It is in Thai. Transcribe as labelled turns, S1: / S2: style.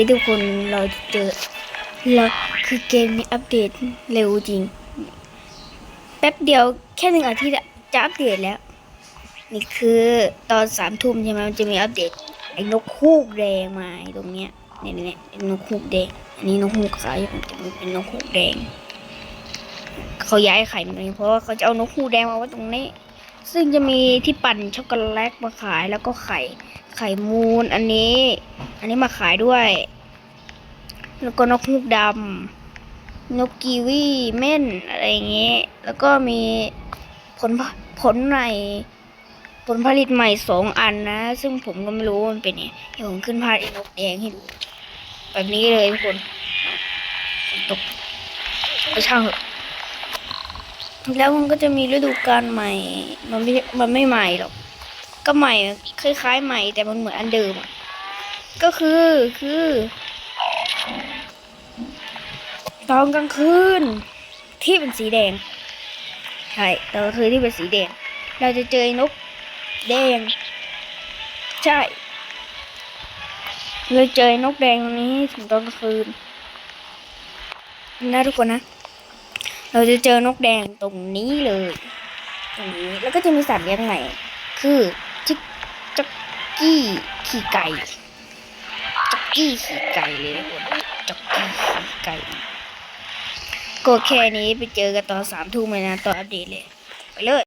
S1: ฮ้ยทุกคนเราเจอเราคือเกมนี้อัปเดตเร็วจริง แป๊บเดียวแค่หนึ่งอาทิตย์อะจะอัปเดตแล้ว นี่คือตอนสามทุ่มใช่ไหมมันจะมีอัปเดตไอ้นกฮูกแดงมาตรงเนี้ยเนี่ยเนี่ยไอ้นกฮูกแดง อันนี้นกฮูกขาวอย่างแต่มันเป็นนกฮูกแดงเขาย้ายไข่มาเพราะว่าเขาจะเอานกฮูกแดงมาไว้ตรงนี้ ซึ่งจะมีที่ปั่นช็อกโกแลตมาขายแล้วก็ไข่ ไข่มูนอันนี้ อันนี้มาขายด้วย แล้วก็นกฮูกดำนกกีวีเม่นอะไรอย่างเงี้ยแล้วก็มีผลผลใหม่ผลผลิตใหม่สองอันนะ ซึ่งผมก็ไม่รู้มันเป็นไงเดี๋ยวผมขึ้นภาพไอ้นกแดงให้ดูแบบนี้เลยทุกคนตกก็ช่างเถอะแล้วมันก็จะมีฤดูกาลใหม่ มันไม่ มันไม่ใหม่หรอก ก็ใหม่คล้ายๆใหม่แต่มันเหมือนอันเดิมก็คือคือตอนกลางคืนที่เป็นสีแดงใช่ตอนกลางคืนที่เป็นสีแดง เราจะเจอนกแดง ใช่เราเจอนกแดงตรงนี้ถึงตอนกลางคืนนะทุกคนนะ เราจะเจอนกแดงตรงนี้เลย ตรงนี้แล้วก็จะมีสัตว์เลี้ยงใหม่ คือ จิกจักกี้ขี่ไก่จักกี้ขี่ไก่เลยทุกคนจักกี้ขี่ไก่ก็แค่นี้ไปเจอกันตอนสามทุ่มเลยนะตอนอัปเดตเลย ไปเลย